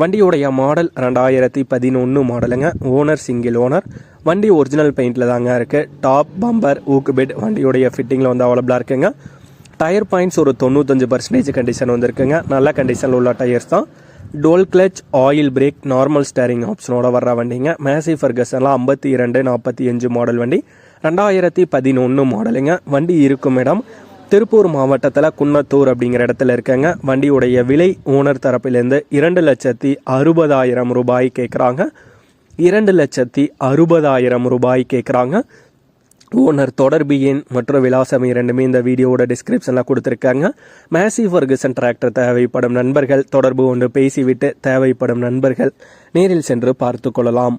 வண்டியுடைய மாடல் ரெண்டாயிரத்தி பதினொன்று மாடலுங்க ஓனர் சிங்கிள் ஓனர் வண்டி ஒரிஜினல் பெயிண்டில் தாங்க இருக்குது டாப் பம்பர் ஊக்கு பெட் வண்டியுடைய ஃபிட்டிங்கில் வந்து அவைலபிளாக இருக்குங்க. டயர் பாயிண்ட்ஸ் ஒரு தொண்ணூத்தஞ்சு பர்சன்டேஜ் கண்டிஷன் வந்திருக்குங்க நல்ல கண்டிஷனில் உள்ள டயர்ஸ் தான். Toll clutch oil brake normal steering ஆப்ஷனோட வர்ற வண்டிங்க. மேசி ஃபர்கசன்லாம் ஐம்பத்தி இரண்டு நாற்பத்தி அஞ்சு மாடல் வண்டி. ரெண்டாயிரத்தி பதினொன்று மாடலுங்க வண்டி இருக்கும் இடம் திருப்பூர் மாவட்டத்தில் குன்னத்தூர் அப்படிங்கிற இடத்துல இருக்கங்க. வண்டியுடைய விலை ஓனர் தரப்பிலேருந்து இரண்டு லட்சத்தி அறுபதாயிரம் ரூபாய் கேட்குறாங்க இரண்டு லட்சத்தி அறுபதாயிரம் ரூபாய் கேட்குறாங்க ஓனர் தொடர்பு எண் மற்றும் விலாசம் இரண்டுமே இந்த வீடியோவோட டிஸ்கிரிப்ஷனில் கொடுத்துருக்காங்க. மேசி ஃபர்கசன் டிராக்டர் தேவைப்படும் நண்பர்கள் தொடர்பு கொண்டு பேசிவிட்டு தேவைப்படும் நண்பர்கள் நேரில் சென்று பார்த்து கொள்ளலாம்.